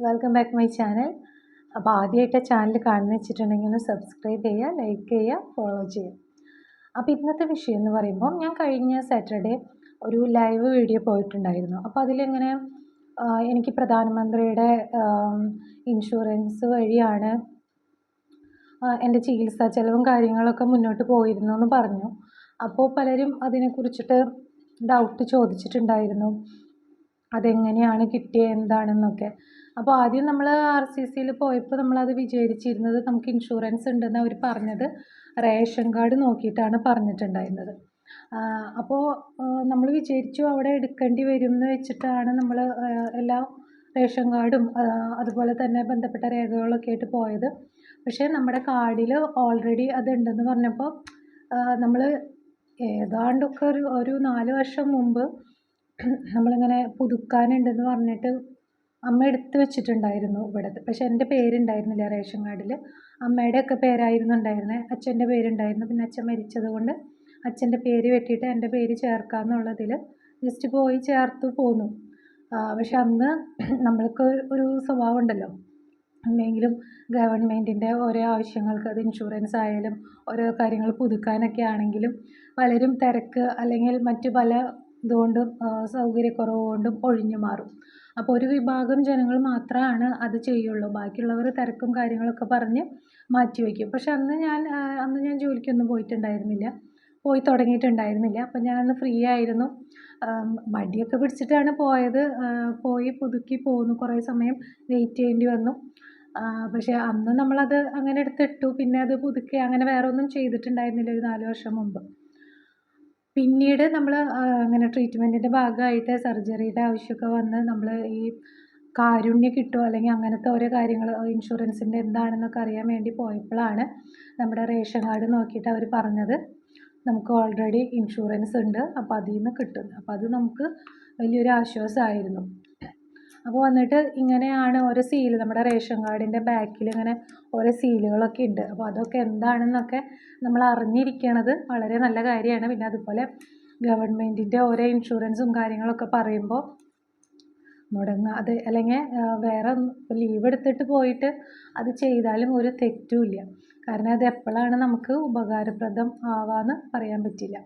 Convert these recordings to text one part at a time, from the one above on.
Welcome back my channel അപ്പോൾ ആദ്യമായിട്ട് channel കാണുന്ന വെച്ചിട്ടുണ്ടെങ്കിൽ ഒന്ന് സബ്സ്ക്രൈബ് ചെയ്യുക ലൈക്ക് ചെയ്യുക ഫോളോ ചെയ്യുക. അപ്പോൾ ഇന്നത്തെ വിഷയം എന്ന് പറയുമ്പോൾ ഞാൻ കഴിഞ്ഞ സാറ്റർഡേ ഒരു ലൈവ് വീഡിയോ പോയിട്ടുണ്ടായിരുന്നു. അപ്പോൾ അതിലിങ്ങനെ എനിക്ക് പ്രധാനമന്ത്രിയുടെ ഇൻഷുറൻസ് വഴിയാണ് എന്റെ ചികിത്സാ ചെലവും കാര്യങ്ങളൊക്കെ മുന്നോട്ട് പോയിരുന്നു എന്ന് പറഞ്ഞു. അപ്പോൾ പലരും അതിനെക്കുറിച്ചിട്ട് ഡൗട്ട് ചോദിച്ചിട്ടുണ്ടായിരുന്നു. അതെങ്ങനെയാണ് കിട്ടിയത് എന്താണെന്നൊക്കെ. അപ്പോൾ ആദ്യം നമ്മൾ ആർ സി സിയിൽ പോയപ്പോൾ നമ്മളത് വിചാരിച്ചിരുന്നത് നമുക്ക് ഇൻഷുറൻസ് ഉണ്ടെന്ന് അവർ പറഞ്ഞത്. റേഷൻ കാർഡ് നോക്കിയിട്ടാണ് പറഞ്ഞിട്ടുണ്ടായിരുന്നത്. അപ്പോൾ നമ്മൾ വിചാരിച്ചു അവിടെ എടുക്കേണ്ടി വരും എന്ന് വെച്ചിട്ടാണ് നമ്മൾ എല്ലാ റേഷൻ കാർഡും അതുപോലെ തന്നെ ബന്ധപ്പെട്ട രേഖകളൊക്കെ ആയിട്ട് പോയത്. പക്ഷേ നമ്മുടെ കാർഡിൽ ഓൾറെഡി അതുണ്ടെന്ന് പറഞ്ഞപ്പോൾ നമ്മൾ ഏതാണ്ടൊക്കെ ഒരു ഒരു നാല് വർഷം മുമ്പ് നമ്മളിങ്ങനെ പുതുക്കാനുണ്ടെന്ന് പറഞ്ഞിട്ട് അമ്മ എടുത്തു വെച്ചിട്ടുണ്ടായിരുന്നു ഇവിടുത്തെ പക്ഷേ എന്റെ പേരുണ്ടായിരുന്നില്ല റേഷൻ കാർഡിൽ അമ്മയുടെയൊക്കെ പേരായിരുന്നു ഉണ്ടായിരുന്നത് അച്ഛന്റെ പേരുണ്ടായിരുന്നു. പിന്നെ അച്ഛൻ മരിച്ചത് കൊണ്ട് അച്ഛന്റെ പേര് വെട്ടിയിട്ട് എന്റെ പേര് ചേർക്കാമെന്നുള്ളതിൽ ജസ്റ്റ് പോയി ചേർത്ത് പോന്നു. പക്ഷെ അന്ന് നമ്മൾക്ക് ഒരു സ്വഭാവം ഉണ്ടല്ലോ എന്തെങ്കിലും ഗവൺമെന്റിന്റെ ഓരോ ആവശ്യങ്ങൾക്ക് അത് ഇൻഷുറൻസ് ആയാലും ഓരോ കാര്യങ്ങൾ പുതുക്കാനൊക്കെ ആണെങ്കിലും പലരും തിരക്ക് അല്ലെങ്കിൽ മറ്റു പല ഇതുകൊണ്ടും സൗകര്യക്കുറവ് കൊണ്ടും ഒഴിഞ്ഞു മാറും. അപ്പോൾ ഒരു വിഭാഗം ജനങ്ങൾ മാത്രമാണ് അത് ചെയ്യുള്ളൂ. ബാക്കിയുള്ളവർ തിരക്കും കാര്യങ്ങളൊക്കെ പറഞ്ഞ് മാറ്റി വയ്ക്കും. പക്ഷെ അന്ന് ഞാൻ അന്ന് ഞാൻ ജോലിക്കൊന്നും പോയിട്ടുണ്ടായിരുന്നില്ല. പോയി തുടങ്ങിയിട്ടുണ്ടായിരുന്നില്ല. അപ്പം ഞാൻ അന്ന് ഫ്രീ ആയിരുന്നു. മടിയൊക്കെ പിടിച്ചിട്ടാണ് പോയത്. പോയി പുതുക്കി പോന്നു. കുറേ സമയം വെയിറ്റ് ചെയ്യേണ്ടി വന്നു. പക്ഷേ അന്ന് നമ്മളത് അങ്ങനെ എടുത്തിട്ടു. പിന്നെ അത് പുതുക്കി അങ്ങനെ വേറെ ഒന്നും ചെയ്തിട്ടുണ്ടായിരുന്നില്ല ഒരു നാല് വർഷം മുമ്പ്. പിന്നീട് നമ്മൾ അങ്ങനെ ട്രീറ്റ്മെന്റിന്റെ ഭാഗമായിട്ട് സർജറിയുടെ ആവശ്യമൊക്കെ വന്ന് നമ്മൾ ഈ കാരുണ്യ കിട്ടുമോ അല്ലെങ്കിൽ അങ്ങനത്തെ ഓരോ കാര്യങ്ങൾ ഇൻഷുറൻസിന്റെ എന്താണെന്നൊക്കെ അറിയാൻ വേണ്ടി പോയപ്പോഴാണ് നമ്മുടെ റേഷൻ കാർഡ് നോക്കിയിട്ട് അവർ പറഞ്ഞത്. നമുക്ക് ഓൾറെഡി ഇൻഷുറൻസ് ഉണ്ട് അപ്പോൾ അതിൽ നിന്ന് കിട്ടും. അപ്പോൾ അത് നമുക്ക് വലിയൊരു ആശ്വാസമായിരുന്നു. അപ്പോൾ വന്നിട്ട് ഇങ്ങനെയാണ് ഓരോ സീൽ നമ്മുടെ റേഷൻ കാർഡിന്റെ ബാക്കിൽ ഇങ്ങനെ ഓരോ സീലുകളൊക്കെ ഉണ്ട് അപ്പോൾ അതൊക്കെ എന്താണെന്നൊക്കെ നമ്മൾ അറിഞ്ഞിരിക്കണത് വളരെ നല്ല കാര്യമാണ്. പിന്നെ അതുപോലെ ഗവൺമെന്റിന്റെ ഓരോ ഇൻഷുറൻസും കാര്യങ്ങളൊക്കെ പറയുമ്പോൾ മുടങ്ങാതെ അല്ലെങ്കിൽ വേറെ ലീവ് എടുത്തിട്ട് പോയിട്ട് അത് ചെയ്താലും ഒരു തെറ്റുമില്ല കാരണം അത് എപ്പോഴാണ് നമുക്ക് ഉപകാരപ്രദം ആവാന്ന് പറയാൻ പറ്റില്ല.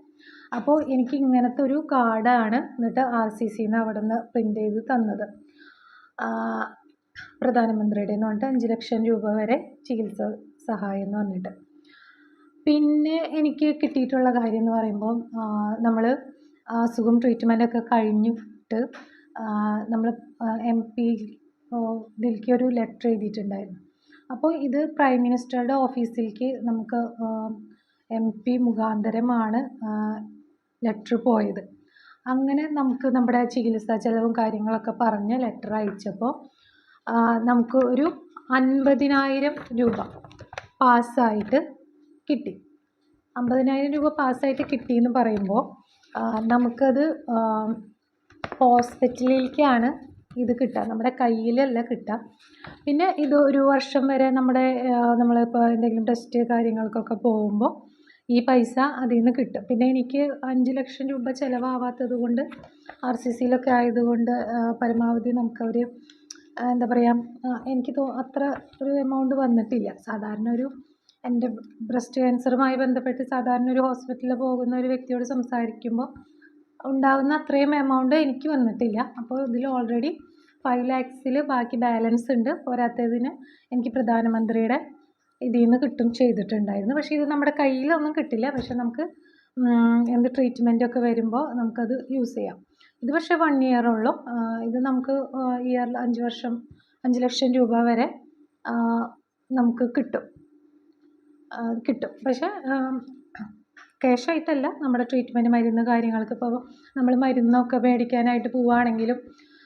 അപ്പോൾ എനിക്ക് ഇങ്ങനത്തെ ഒരു കാർഡാണ് എന്നിട്ട് ആർ സി സിന്ന് അവിടെ നിന്ന് പ്രിന്റ് ചെയ്ത് തന്നത്. പ്രധാനമന്ത്രിയുടെ എന്ന് പറഞ്ഞിട്ട് അഞ്ച് ലക്ഷം രൂപ വരെ ചികിത്സ സഹായം എന്ന് പറഞ്ഞിട്ട്. പിന്നെ എനിക്ക് കിട്ടിയിട്ടുള്ള കാര്യം എന്ന് പറയുമ്പോൾ നമ്മൾ അസുഖം ട്രീറ്റ്മെന്റ് ഒക്കെ കഴിഞ്ഞിട്ട് നമ്മൾ എം പി ഇതിലേക്ക് ഒരു ലെറ്റർ എഴുതിയിട്ടുണ്ടായിരുന്നു. അപ്പോൾ ഇത് പ്രൈം മിനിസ്റ്ററുടെ ഓഫീസിലേക്ക് നമുക്ക് എം പി മുഖാന്തരമാണ് ലെറ്റർ പോയത്. അങ്ങനെ നമുക്ക് നമ്മുടെ ചികിത്സാ ചെലവും കാര്യങ്ങളൊക്കെ പറഞ്ഞ് ലെറ്റർ അയച്ചപ്പോൾ നമുക്ക് ഒരു അൻപതിനായിരം രൂപ പാസ്സായിട്ട് കിട്ടി. അമ്പതിനായിരം രൂപ പാസ്സായിട്ട് കിട്ടിയെന്ന് പറയുമ്പോൾ നമുക്കത് ഹോസ്പിറ്റലിലേക്കാണ് ഇത് കിട്ടുക. നമ്മുടെ കയ്യിലല്ല കിട്ടുക. പിന്നെ ഇത് ഒരു വർഷം വരെ നമ്മുടെ നമ്മളിപ്പോൾ എന്തെങ്കിലും ടെസ്റ്റ് കാര്യങ്ങൾക്കൊക്കെ പോകുമ്പോൾ ഈ പൈസ അതിൽ നിന്ന് കിട്ടും. പിന്നെ എനിക്ക് അഞ്ച് ലക്ഷം രൂപ ചിലവാവാത്തത് കൊണ്ട് ആർ സി സിയിലൊക്കെ ആയതുകൊണ്ട് പരമാവധി നമുക്കവർ എന്താ പറയുക എനിക്ക് തോ അത്ര ഒരു എമൗണ്ട് വന്നിട്ടില്ല. സാധാരണ ഒരു എന്റെ ബ്രസ്റ്റ് ക്യാൻസറുമായി ബന്ധപ്പെട്ട് സാധാരണ ഒരു ഹോസ്പിറ്റലിൽ പോകുന്ന ഒരു വ്യക്തിയോട് സംസാരിക്കുമ്പോൾ ഉണ്ടാകുന്ന അത്രയും എമൗണ്ട് എനിക്ക് വന്നിട്ടില്ല. അപ്പോൾ ഇതിൽ ഓൾറെഡി ഫൈവ് ലാക്സിൽ ബാക്കി ബാലൻസ് ഉണ്ട്. പോരാത്തതിന് എനിക്ക് പ്രധാനമന്ത്രിയുടെ ഇതിൽ നിന്ന് കിട്ടും ചെയ്തിട്ടുണ്ടായിരുന്നു. പക്ഷേ ഇത് നമ്മുടെ കയ്യിലൊന്നും കിട്ടില്ല. പക്ഷെ നമുക്ക് എന്ത് ട്രീറ്റ്മെന്റൊക്കെ വരുമ്പോൾ നമുക്കത് യൂസ് ചെയ്യാം. ഇത് പക്ഷേ വൺ ഇയർ ഉള്ളൂ. ഇത് നമുക്ക് ഇയറിൽ അഞ്ച് വർഷം അഞ്ച് ലക്ഷം രൂപ വരെ നമുക്ക് കിട്ടും. കിട്ടും. പക്ഷേ ക്യാഷായിട്ടല്ല നമ്മുടെ ട്രീറ്റ്മെന്റ് മരുന്ന് കാര്യങ്ങൾക്ക് ഇപ്പോൾ നമ്മൾ മരുന്നൊക്കെ മേടിക്കാനായിട്ട് പോവുകയാണെങ്കിലും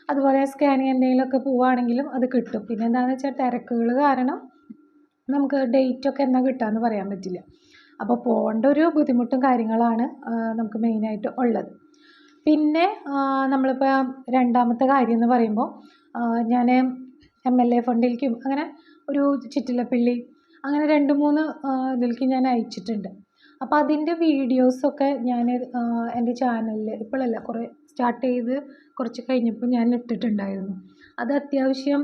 അതുപോലെ സ്കാനിങ് എന്തെങ്കിലുമൊക്കെ പോവുകയാണെങ്കിലും അത് കിട്ടും. പിന്നെ എന്താണെന്ന് വെച്ചാൽ തിരക്കുകൾ കാരണം നമുക്ക് ഡേറ്റ് ഒക്കെ എന്നാ കിട്ടുകയെന്ന് പറയാൻ പറ്റില്ല. അപ്പോൾ പോകേണ്ട ഒരു ബുദ്ധിമുട്ടും കാര്യങ്ങളാണ് നമുക്ക് മെയിനായിട്ട് ഉള്ളത്. പിന്നെ നമ്മളിപ്പോൾ രണ്ടാമത്തെ കാര്യം എന്ന് പറയുമ്പോൾ ഞാൻ എം എൽ എ ഫണ്ടിലേക്കും അങ്ങനെ ഒരു ചിറ്റിലപ്പിള്ളി അങ്ങനെ രണ്ട് മൂന്ന് ഇതിലേക്ക് ഞാൻ അയച്ചിട്ടുണ്ട്. അപ്പോൾ അതിന്റെ വീഡിയോസൊക്കെ ഞാൻ എന്റെ ചാനലിൽ ഇപ്പോഴല്ല കുറേ സ്റ്റാർട്ട് ചെയ്ത് കുറച്ച് കഴിഞ്ഞപ്പോൾ ഞാൻ ഇട്ടിട്ടുണ്ടായിരുന്നു. അത് അത്യാവശ്യം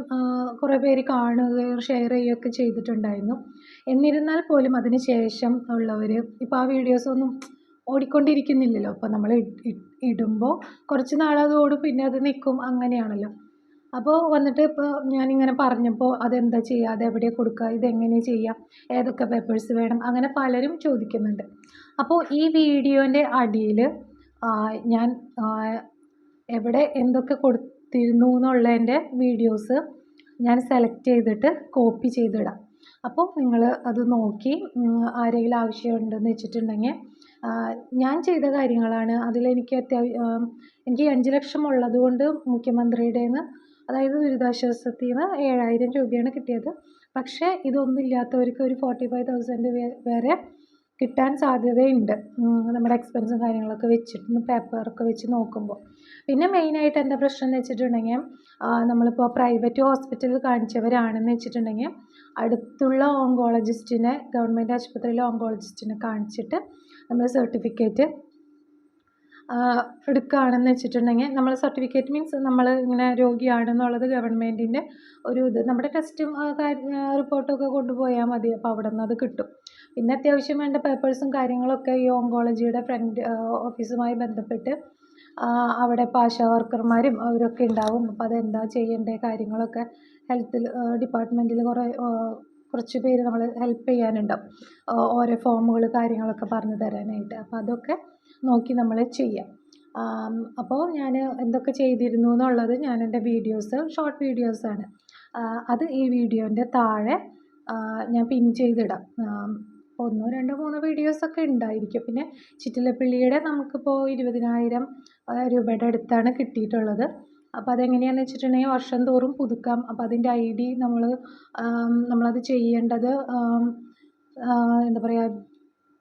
കുറേ പേര് കാണുകയും ഷെയർ ചെയ്യുകയൊക്കെ ചെയ്തിട്ടുണ്ടായിരുന്നു. എന്നിരുന്നാൽ പോലും അതിന് ശേഷം ഉള്ളവർ ഇപ്പോൾ ആ വീഡിയോസൊന്നും ഓടിക്കൊണ്ടിരിക്കുന്നില്ലല്ലോ. അപ്പോൾ നമ്മൾ ഇടുമ്പോൾ കുറച്ച് നാളത് ഓടും പിന്നെ അത് നിൽക്കും അങ്ങനെയാണല്ലോ. അപ്പോൾ വന്നിട്ട് ഇപ്പോൾ ഞാനിങ്ങനെ പറഞ്ഞപ്പോൾ അതെന്താ ചെയ്യുക അതെവിടെ കൊടുക്കുക ഇതെങ്ങനെ ചെയ്യാം ഏതൊക്കെ പേപ്പേഴ്സ് വേണം അങ്ങനെ പലരും ചോദിക്കുന്നുണ്ട്. അപ്പോൾ ഈ വീഡിയോന്റെ അടിയിൽ ഞാൻ എവിടെ എന്തൊക്കെ കൊടുത്തിരുന്നു എന്നുള്ളതിന്റെ വീഡിയോസ് ഞാൻ സെലക്ട് ചെയ്തിട്ട് കോപ്പി ചെയ്തിടാം. അപ്പോൾ നിങ്ങൾ അത് നോക്കി ആരെങ്കിലും ആവശ്യമുണ്ടെന്ന് വെച്ചിട്ടുണ്ടെങ്കിൽ ഞാൻ ചെയ്ത കാര്യങ്ങളാണ്. അതിലെനിക്ക് അത്യാവശ്യം എനിക്ക് അഞ്ച് ലക്ഷം ഉള്ളത് കൊണ്ട് മുഖ്യമന്ത്രിയുടെ നിന്ന് അതായത് ദുരിതാശ്വാസത്തിൽ നിന്ന് ഏഴായിരം രൂപയാണ് കിട്ടിയത്. പക്ഷേ ഇതൊന്നും ഇല്ലാത്തവർക്ക് ഒരു ഫോർട്ടി ഫൈവ് തൗസൻഡ് വരെ കിട്ടാൻ സാധ്യതയുണ്ട്. നമ്മുടെ എക്സ്പെൻസും കാര്യങ്ങളൊക്കെ വെച്ചിട്ട് പേപ്പറൊക്കെ വെച്ച് നോക്കുമ്പോൾ. പിന്നെ മെയിനായിട്ട് എന്താ പ്രശ്നം എന്ന് വെച്ചിട്ടുണ്ടെങ്കിൽ നമ്മളിപ്പോൾ പ്രൈവറ്റ് ഹോസ്പിറ്റലിൽ കാണിച്ചവരാണെന്ന് വെച്ചിട്ടുണ്ടെങ്കിൽ അടുത്തുള്ള ഓങ്കോളജിസ്റ്റിനെ ഗവൺമെന്റ് ആശുപത്രിയിലെ ഓങ്കോളജിസ്റ്റിനെ കാണിച്ചിട്ട് നമ്മൾ സർട്ടിഫിക്കറ്റ് എടുക്കുകയാണെന്ന് വെച്ചിട്ടുണ്ടെങ്കിൽ നമ്മൾ സർട്ടിഫിക്കറ്റ് മീൻസ് നമ്മൾ ഇങ്ങനെ രോഗിയാണെന്നുള്ളത് ഗവൺമെന്റിന്റെ ഒരു ഇത്. നമ്മുടെ ടെസ്റ്റും റിപ്പോർട്ടൊക്കെ കൊണ്ടുപോയാൽ മതി. അപ്പോൾ അവിടെ നിന്ന് അത് കിട്ടും. പിന്നെ അത്യാവശ്യം വേണ്ട പേപ്പേഴ്സും കാര്യങ്ങളൊക്കെ ഈ ഓങ്കോളജിയുടെ ഫ്രണ്ട് ഓഫീസുമായി ബന്ധപ്പെട്ട് അവിടെ ഇപ്പോൾ ആശാ വർക്കർമാരും അവരൊക്കെ ഉണ്ടാവും. അപ്പോൾ അതെന്താ ചെയ്യേണ്ടത് കാര്യങ്ങളൊക്കെ ഹെൽത്ത് ഡിപ്പാർട്ട്മെന്റിൽ കുറേ കുറച്ച് പേര് നമ്മൾ ഹെൽപ്പ് ചെയ്യാനുണ്ടാവും. ഓരോ ഫോമുകൾ കാര്യങ്ങളൊക്കെ പറഞ്ഞു തരാനായിട്ട്. അപ്പോൾ അതൊക്കെ നോക്കി നമ്മൾ ചെയ്യാം. അപ്പോൾ ഞാൻ എന്തൊക്കെ ചെയ്തിരുന്നു എന്നുള്ളത് ഞാൻ എന്റെ വീഡിയോസ് ഷോർട്ട് വീഡിയോസാണ്. അത് ഈ വീഡിയോന്റെ താഴെ ഞാൻ പിൻ ചെയ്തിടാം. ഒന്നോ രണ്ടോ മൂന്നോ വീഡിയോസൊക്കെ ഉണ്ടായിരിക്കും. പിന്നെ ചിറ്റിലപ്പിള്ളിയുടെ നമുക്കിപ്പോൾ ഇരുപതിനായിരം രൂപയുടെ അടുത്താണ് കിട്ടിയിട്ടുള്ളത്. അപ്പോൾ അതെങ്ങനെയാണെന്ന് വെച്ചിട്ടുണ്ടെങ്കിൽ വർഷം തോറും പുതുക്കാം. അപ്പോൾ അതിന്റെ ഐ ഡി നമ്മൾ നമ്മളത് ചെയ്യേണ്ടത് എന്താ പറയുക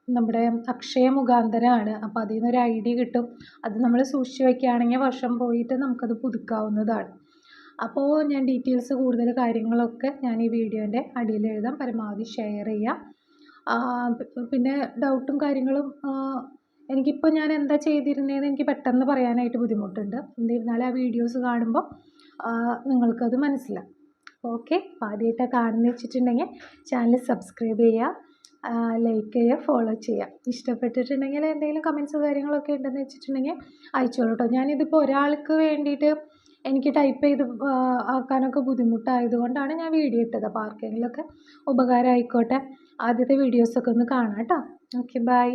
നമ്മുടെ അക്ഷയ മുഖാന്തരമാണ് അപ്പോൾ അതിൽ നിന്നൊരു ഐ ഡി കിട്ടും. അത് നമ്മൾ സൂക്ഷിച്ച് വയ്ക്കുകയാണെങ്കിൽ വർഷം പോയിട്ട് നമുക്കത് പുതുക്കാവുന്നതാണ്. അപ്പോൾ ഞാൻ ഡീറ്റെയിൽസ് കൂടുതൽ കാര്യങ്ങളൊക്കെ ഞാൻ ഈ വീഡിയോന്റെ അടിയിൽ എഴുതാം. പരമാവധി ഷെയർ ചെയ്യാം. പിന്നെ ഡൗട്ടും കാര്യങ്ങളും എനിക്കിപ്പോൾ ഞാൻ എന്താ ചെയ്തിരുന്നതെന്ന് എനിക്ക് പെട്ടെന്ന് പറയാനായിട്ട് ബുദ്ധിമുട്ടുണ്ട്. എന്നിരുന്നാലും ആ വീഡിയോസ് കാണുമ്പോൾ നിങ്ങൾക്കത് മനസ്സിലാവും. ഓക്കെ? ആദ്യമായിട്ടാണ് കാണുന്ന വെച്ചിട്ടുണ്ടെങ്കിൽ ചാനൽ സബ്സ്ക്രൈബ് ചെയ്യുക ലൈക്ക് ചെയ്യുക ഫോളോ ചെയ്യുക ഇഷ്ടപ്പെട്ടിട്ടുണ്ടെങ്കിൽ എന്തെങ്കിലും കമൻസ് കാര്യങ്ങളൊക്കെ ഉണ്ടെന്ന് വെച്ചിട്ടുണ്ടെങ്കിൽ അയച്ചോളൂ കേട്ടോ ഞാനിതിപ്പോൾ ഒരാൾക്ക് വേണ്ടിയിട്ട് എനിക്ക് ടൈപ്പ് ചെയ്ത് ആക്കാനൊക്കെ ബുദ്ധിമുട്ടായതുകൊണ്ടാണ് ഞാൻ വീഡിയോ ഇട്ടത്. അപ്പോൾ ആർക്കെങ്കിലുമൊക്കെ ഉപകാരം ആയിക്കോട്ടെ ആദ്യത്തെ വീഡിയോസൊക്കെ ഒന്ന് കാണാം കേട്ടോ ഓക്കെ ബൈ